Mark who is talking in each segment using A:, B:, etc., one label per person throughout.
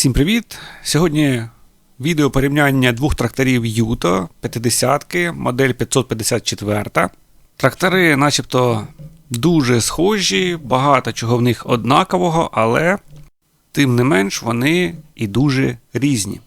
A: Всім привіт! Сьогодні відео порівняння двох тракторів Юто 50-ки, модель 554. Трактори, начебто, дуже схожі, багато чого в них однакового, але тим не менш вони і дуже різні.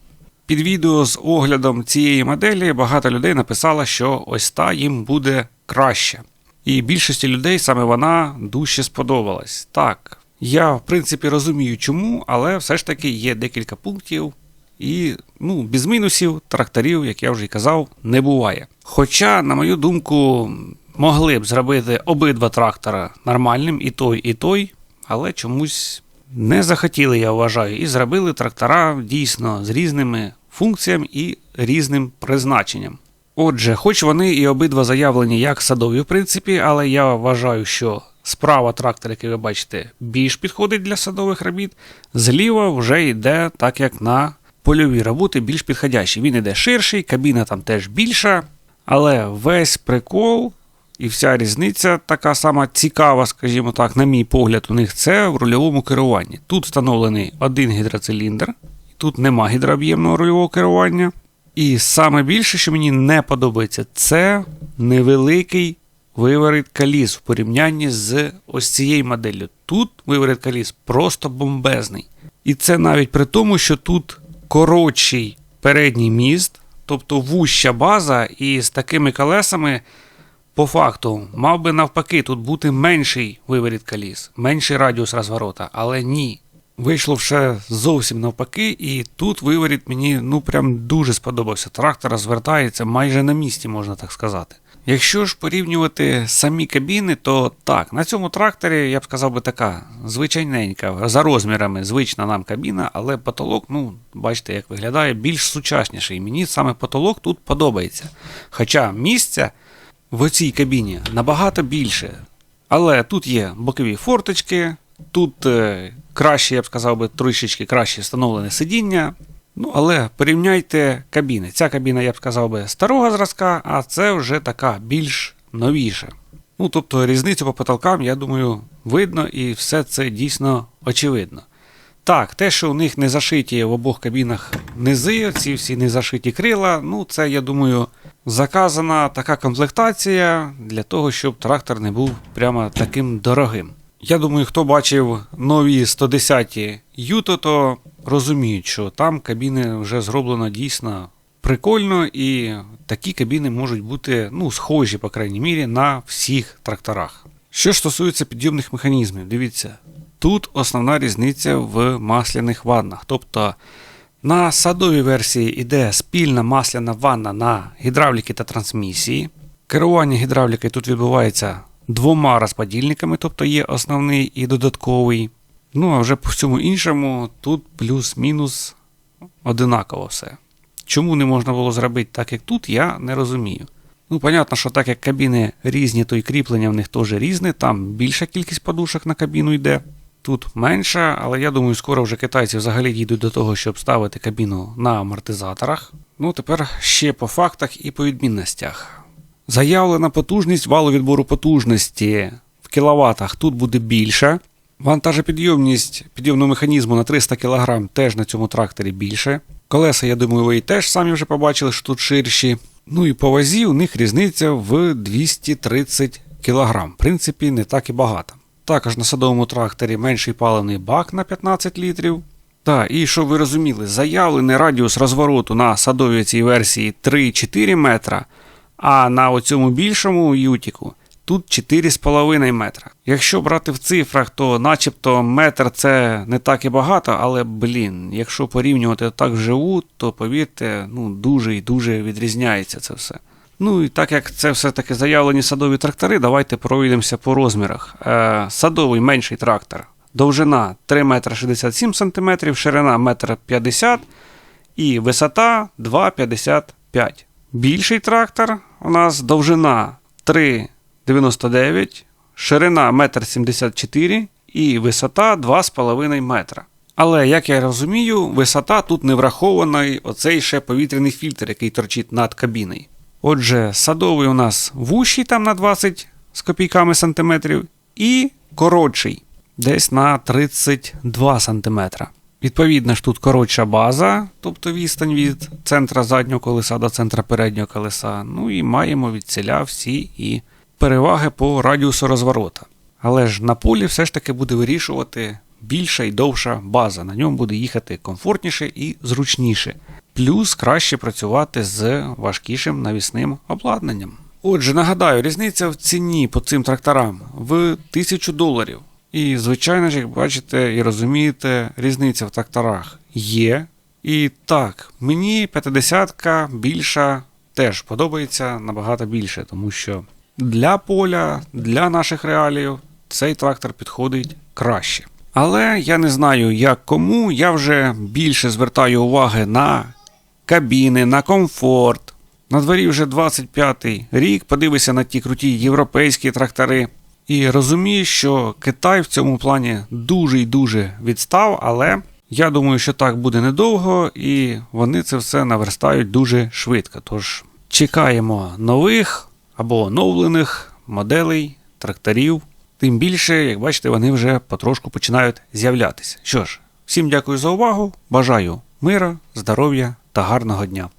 A: Під відео з оглядом цієї моделі багато людей написало, що ось та їм буде краще. І більшості людей саме вона дужче сподобалась. Так, я в принципі розумію чому, але все ж таки є декілька пунктів. І ну, без мінусів тракторів, як я вже й казав, не буває. Хоча, на мою думку, могли б зробити обидва трактора нормальним, і той, і той, але чомусь не захотіли, я вважаю, і зробили трактора дійсно з різними функціями і різним призначенням. Отже, хоч вони і обидва заявлені як садові, в принципі, але я вважаю, що справа трактор, який ви бачите, більш підходить для садових робіт, зліва вже йде так, як на польові роботи, більш підходящий. Він йде ширший, кабіна там теж більша, але весь прикол і вся різниця така сама цікава, скажімо так, на мій погляд, у них це в рульовому керуванні. Тут встановлений один гідроциліндр, тут нема гідрооб'ємного рульового керування. І саме більше, що мені не подобається, це невеликий виворіт каліс в порівнянні з ось цією моделлю. Тут виворіт каліс просто бомбезний. І це навіть при тому, що тут коротший передній міст, тобто вуща база, і з такими колесами, по факту, мав би навпаки тут бути менший виворіт каліс, менший радіус розворота, але ні. Вийшло ще зовсім навпаки, і тут виворіт мені ну прям дуже сподобався. Трактор розвертається майже на місці, можна так сказати. Якщо ж порівнювати самі кабіни, то так, на цьому тракторі я б сказав би така звичайненька, за розмірами звична нам кабіна, але потолок, ну, бачите, як виглядає, більш сучасніший. Мені саме потолок тут подобається. Хоча місця в цій кабіні набагато більше. Але тут є бокові форточки, тут е, краще, я б сказав би, трішечки краще встановлене сидіння. Ну, але порівняйте кабіни. Ця кабіна, я б сказав би, старого зразка, а це вже така більш новіша. Ну, тобто різницю по потолкам, я думаю, видно і все це дійсно очевидно. Так, те, що у них не зашиті в обох кабінах низи, ці всі не зашиті крила, ну це, я думаю, заказана така комплектація для того, щоб трактор не був прямо таким дорогим. Я думаю, хто бачив нові 110-ті Юто, то розуміють, що там кабіни вже зроблено дійсно прикольно, і такі кабіни можуть бути ну, схожі, по крайній мірі, на всіх тракторах. Що ж стосується підйомних механізмів, дивіться, тут основна різниця в масляних ваннах. Тобто на садовій версії йде спільна масляна ванна на гідравліки та трансмісії. Керування гідравлікою тут відбувається двома розподільниками, тобто є основний і додатковий. Ну, а вже по всьому іншому тут плюс-мінус одинаково все. Чому не можна було зробити так, як тут, я не розумію. Ну, понятно, що так як кабіни різні, то і кріплення в них теж різне, там більша кількість подушок на кабіну йде. Тут менша, але я думаю, скоро вже китайці взагалі дійдуть до того, щоб ставити кабіну на амортизаторах. Ну, тепер ще по фактах і по відмінностях. Заявлена потужність валу відбору потужності в кіловатах тут буде більша. Вантажопідйомність підйомного механізму на 300 кг теж на цьому тракторі більше. Колеса, я думаю, ви і теж самі вже побачили, що тут ширші. Ну і по вазі у них різниця в 230 кг. В принципі, не так і багато. Також на садовому тракторі менший паливний бак на 15 літрів. Так, і щоб ви розуміли, заявлений радіус розвороту на садовій цій версії 3-4 метра, а на оцьому більшому ютіку тут 4,5 метра. Якщо брати в цифрах, то начебто метр це не так і багато, але блін, якщо порівнювати так вживу, то повірте, ну дуже і дуже відрізняється це все. Ну і так як це все-таки заявлені садові трактори, давайте пройдемося по розмірах. Е, Садовий менший трактор. Довжина 3 метра 67 см, ширина 1,50 м і висота 2,55 м. Більший трактор у нас довжина 3,99, ширина 1,74 м і висота 2,5 метра. Але, як я розумію, висота тут не врахований оцей ще повітряний фільтр, який торчить над кабіною. Отже, садовий у нас вущий там на 20 з копійками сантиметрів, і коротший десь на 32 сантиметра. Відповідно ж тут коротша база, тобто відстань від центра заднього колеса до центра переднього колеса. Ну і маємо від ціля всі і переваги по радіусу розворота. Але ж на полі все ж таки буде вирішувати більша і довша база. На ньому буде їхати комфортніше і зручніше. Плюс краще працювати з важкішим навісним обладнанням. Отже, нагадаю, різниця в ціні по цим тракторам в 1000 доларів. І, звичайно ж, як бачите і розумієте, різниця в тракторах є. І так, мені 50-ка більша теж подобається набагато більше, тому що для поля, для наших реаліїв цей трактор підходить краще. Але я не знаю, як кому. Я вже більше звертаю уваги на кабіни, на комфорт. На дворі вже 25-й рік, подивися на ті круті європейські трактори. І розумію, що Китай в цьому плані дуже й дуже відстав, але я думаю, що так буде недовго, і вони це все наверстають дуже швидко. Тож чекаємо нових або оновлених моделей тракторів. Тим більше, як бачите, вони вже потрошку починають з'являтися. Що ж, всім дякую за увагу. Бажаю мира, здоров'я та гарного дня.